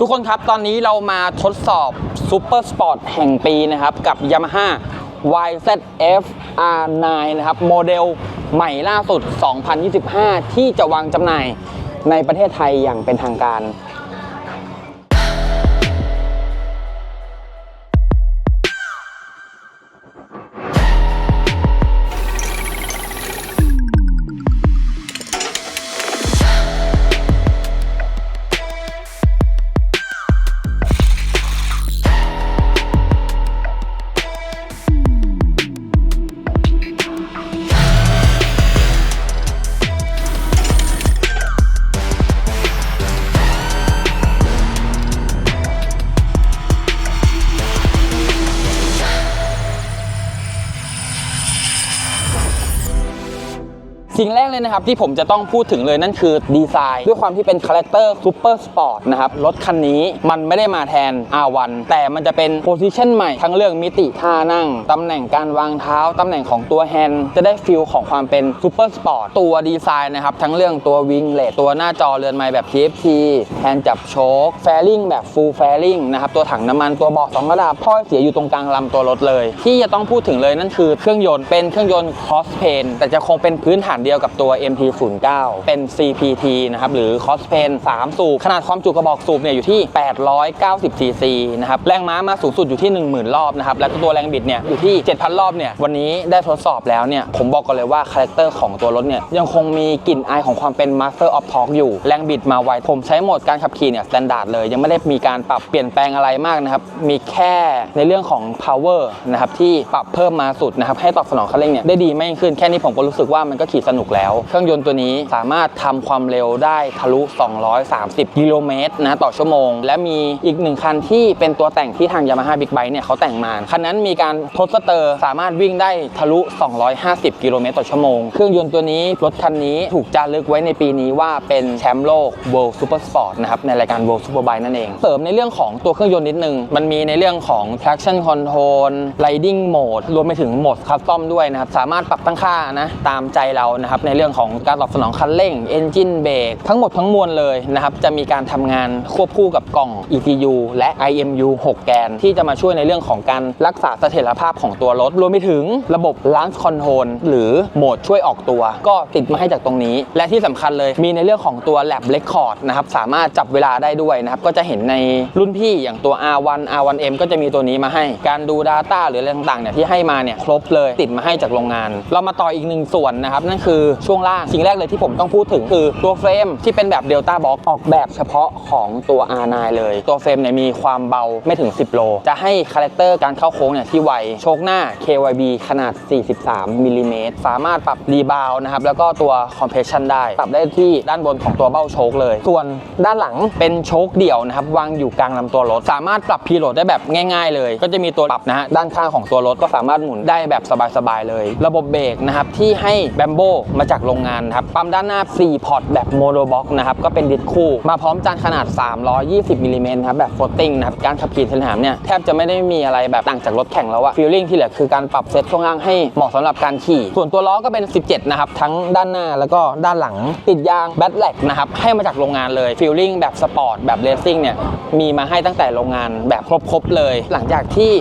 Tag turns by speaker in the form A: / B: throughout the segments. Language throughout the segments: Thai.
A: ทุกคนครับตอนนี้เรามาทดสอบซูเปอร์สปอร์ตแห่งปีนะครับ กับ Yamaha YZF R9 นะครับ โมเดลใหม่ล่าสุด 2025 ที่จะวางจำหน่ายในประเทศไทยอย่างเป็นทางการ สิ่งแรกเลยนะครับที่ผมจะต้องพูดถึงเลยนั่นคือดีไซน์ ด้วยความที่เป็นคาแรคเตอร์ซูเปอร์สปอร์ตนะครับรถคันนี้มันไม่ได้มาแทน R1 แต่มันจะเป็นโพซิชันใหม่ทั้งเรื่องมิติท่านั่ง ตำแหน่งการวางเท้า ตำแหน่งของตัวแฮนด์จะได้ฟิลของความเป็นซูเปอร์สปอร์ตตัวดีไซน์นะครับ ทั้งเรื่องตัววิงเลตตัวหน้าจอเรือนไม้แบบ TFT แฮนด์จับโชคแฟลิงแบบฟูลแฟลิงนะครับตัวถังน้ำมันตัวเบาะสองระดับท่อเสียอยู่ตรงกลางลำตัวรถเลย ที่จะต้องพูดถึงเลยนั่นคือเครื่องยนต์เป็นเครื่องยนต์ cross pain แต่จะคงเป็นพื้นฐานเดียวกับตัว MT09 เป็น CPT นะครับหรือ cross pain 3 สูบ ขนาดความจุกระบอกสูบเนี่ยอยู่ที่ 890 cc นะครับแรงม้ามาสูงสุดอยู่ที่ 10,000 รอบนะครับแล้วก็ตัวแรงบิดเนี่ยอยู่ที่ 7,000 รอบเนี่ยวันนี้ได้ทดสอบแล้วเนี่ยผมบอกกันเลยว่าคาแรคเตอร์ของตัวรถเนี่ยยังคงมีกลิ่นอายของความเป็น Master of Torque อยู่แรงบิดมาไวผมใช้โหมดการขับขี่เนี่ยสแตนดาร์ดเลย ยังไม่ได้มีการปรับเปลี่ยนแปลงอะไรมากนะครับมีแค่ในเรื่องของ power นะครับที่ปรับเพิ่มมาสุดนะครับให้ตอบสนองคันเร่งเนี่ยได้ดีมากยิ่งขึ้นแค่นี้ผมก็รู้สึกว่ามันก็ขี่สนกแล้ว เครื่องยนต์ตัวนี้สามารถทำความเร็วได้ทะลุ 230 กิโลเมตรนะต่อชั่วโมง และมีอีกหนึ่งคันที่เป็นตัวแต่งที่ทาง Yamaha Big Bike เนี่ยเขาแต่งมา คันนั้นมีการทดสเตอร์สามารถวิ่งได้ทะลุ 250 กิโลเมตรต่อชั่วโมง เครื่องยนต์ตัวนี้รถคันนี้ถูกจารึกไว้ในปีนี้ว่าเป็นแชมป์โลก World Super Sport นะครับในรายการ World Superbike นั่นเอง เสริมในเรื่องของตัวเครื่องยนต์นิดนึง มันมีในเรื่องของ traction control riding mode รวมไปถึงโหมดคัสตอมด้วยนะครับสามารถปรับตั้งค่านะตามใจเรานะครับในเรื่องของการตอบสนองคันเร่ง engine brake ทั้งหมดทั้งมวลเลยนะครับจะมีการทำงานควบคู่กับกล่อง ECU และ IMU 6 แกน ที่จะมาช่วยในเรื่องของการรักษาเสถียรภาพของตัวรถ รวมไปถึงระบบ launch control หรือโหมดช่วยออกตัว ก็ติดมาให้จากตรงนี้ และที่สำคัญเลยมีในเรื่องของตัว lab record นะครับสามารถจับเวลาได้ด้วยนะครับก็จะเห็นในรุ่นพี่อย่างตัว R1 R1M ก็จะมีตัวนี้มาให้ การดู Data หรืออะไรต่างๆเนี่ยที่ให้มาเนี่ยครบเลยติดมาให้จากโรงงาน เรามาต่ออีกหนึ่งส่วนนะครับนั่นคือช่วงล่าง สิ่งแรกเลยที่ผมต้องพูดถึงคือตัวเฟรมที่เป็นแบบ Delta Box อกออกแบบเฉพาะของตัว R9 เลย ตัวเฟรมเนี่ยมีความเบาไม่ถึง 10 โล จะให้คาแรคเตอร์การเข้าโค้งเนี่ยที่ไวโชคหน้า KYB ขนาด 43มิลลิเมตรสามารถปรับรีบาวนะครับแล้วก็ตัว compression ได้ ปรับได้ที่ด้านบนของตัวเบ้าโชคเลย ส่วนด้านหลังเป็นโชคเดี่ยวนะครับวางอยู่กลางลำตัวรถ สามารถปรับพีโหลดได้แบบง่าย ๆ เลย ก็จะมีตัวปรับนะฮะด้านข้างของตัวรถก็สามารถหมุนได้แบบสบายๆเลย ระบบเบรกนะครับที่ให้แบมโบมาจากโรงงานครับ ปั๊มด้านหน้า 4 พอร์ตแบบโมโนบ็อกนะครับ ก็เป็นดิสคู่ มาพร้อมจานขนาด 320มิลลิเมตรครับ แบบโฟตติ้งนะครับ การขับขี่สนามเนี่ย แทบจะไม่ได้มีอะไรแบบต่างจากรถแข่งแล้วอะฟีลลิ่งที่เหลือคือการปรับเซตช่วงล่างให้เหมาะสำหรับการขี่ ส่วนตัวล้อก็เป็น 17 นะครับ ทั้งด้านหน้าแล้วก็ด้านหลัง ติดยางแบตแลกนะครับ ให้มาจากโรงงานเลย ฟีลลิ่งแบบสปอร์ตแบบเลสซิ่งเนี่ย มีมาให้ตั้งแต่โรงงานแบบครบๆเลย หลังจากที่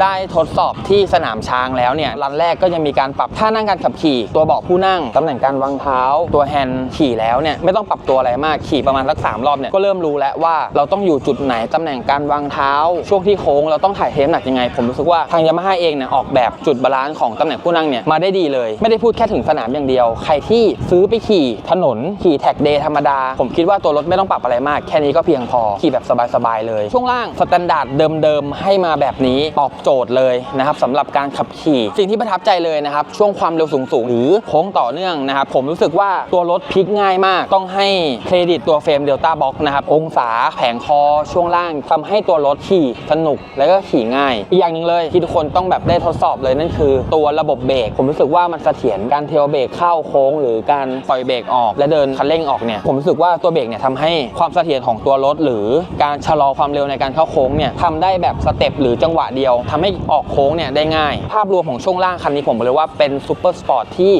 A: ได้ทดสอบที่สนามช้างแล้วเนี่ยรันแรกก็ยังมีการปรับท่านั่งการขับขี่ ตัวเบาะผู้นั่งตำแหน่งการวางเท้า ตัวแฮนด์ขี่แล้วเนี่ยไม่ต้องปรับตัวอะไรมากขี่ประมาณสักสามรอบเนี่ยก็เริ่มรู้แล้วว่าเราต้องอยู่จุดไหนตำแหน่งการวางเท้า ช่วงที่โค้งเราต้องถ่ายเทน้ำหนักยังไง ผมรู้สึกว่าทางยามาฮ่าเองเนี่ยออกแบบจุดบาลานซ์ของตำแหน่งผู้นั่งเนี่ยมาได้ดีเลย ไม่ได้พูดแค่ถึงสนามอย่างเดียว ใครที่ซื้อไปขี่ถนนขี่แท็กเดย์ธรรมดา ผมคิดว่าตัวรถไม่ต้องปรับอะไรมาก แค่นี้ก็เพียงพอขี่แบบสบายๆเลย ช่วงล่างสแตนดาร์ดเดิมๆให้มาแบบนี้ตอบโจทย์เลยนะครับสำหรับการขับขี่ สิ่งที่ประทับใจเลยนะครับ ช่วงความเร็วสูงๆหรือโค้งต่อเนื่องนะครับ ผมรู้สึกว่าตัวรถพลิกง่ายมาก ต้องให้เครดิตตัวเฟรมเดลต้าบ็อกนะครับ องศาแผงคอช่วงล่างทำให้ตัวรถขี่สนุกแล้วก็ขี่ง่าย อีกอย่างหนึ่งเลยที่ทุกคนต้องแบบได้ทดสอบเลยนั่นคือ ตัวระบบเบรกผมรู้สึกว่ามันเสถียรการเทลเบรกเข้าโค้ง หรือการปล่อยเบรกออก และเดินคันเร่งออกเนี่ยผมรู้สึกว่าตัวเบรกเนี่ยทำให้ความเสถียรของตัวรถ หรือการชะลอความเร็วในการเข้าโค้งเนี่ยทำได้แบบสเต็ปหรือจังหวะเดียวทำให้ออกโค้งเนี่ยได้ง่าย ภาพรวมของช่วงล่างคันนี้ผมบอกเลยว่าเป็นซูเปอร์สปอร์ตที่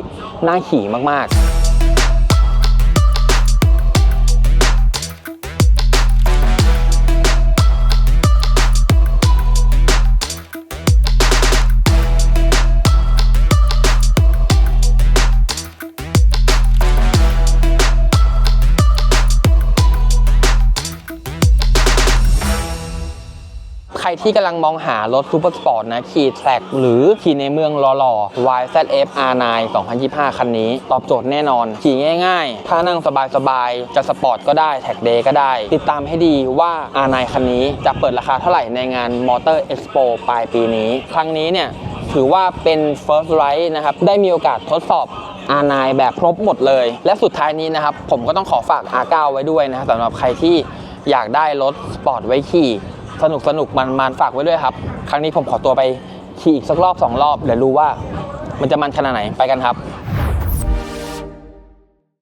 A: น่าขี่มากๆ ใครที่กำลังมองหารถซูเปอร์สปอร์ตนะ ขี่แทร็กหรือขี่ในเมืองหล่อๆ YZF R9 2025 คันนี้ ตอบโจทย์แน่นอน ขี่ง่ายๆ ถ้านั่งสบายๆ จะสปอร์ตก็ได้ แท็กเดย์ก็ได้ ติดตามให้ดีว่า R9 คันนี้จะเปิดราคาเท่าไหร่ในงาน Motor Expo ปลายปีนี้ ครั้งนี้เนี่ยถือว่าเป็น first ride นะครับ ได้มีโอกาสทดสอบ R9 แบบครบหมดเลย และสุดท้ายนี้นะครับ ผมก็ต้องขอฝาก R9 ไว้ด้วยนะครับสำหรับใครที่อยากได้รถสปอร์ตไว้ขี่ สนุกสนุกมันมันฝากไว้ด้วยครับ ครั้งนี้ผมขอตัวไปขี่อีกสักรอบสองรอบเดี๋ยวรู้ว่า มันจะมันขนาดไหนไปกันครับ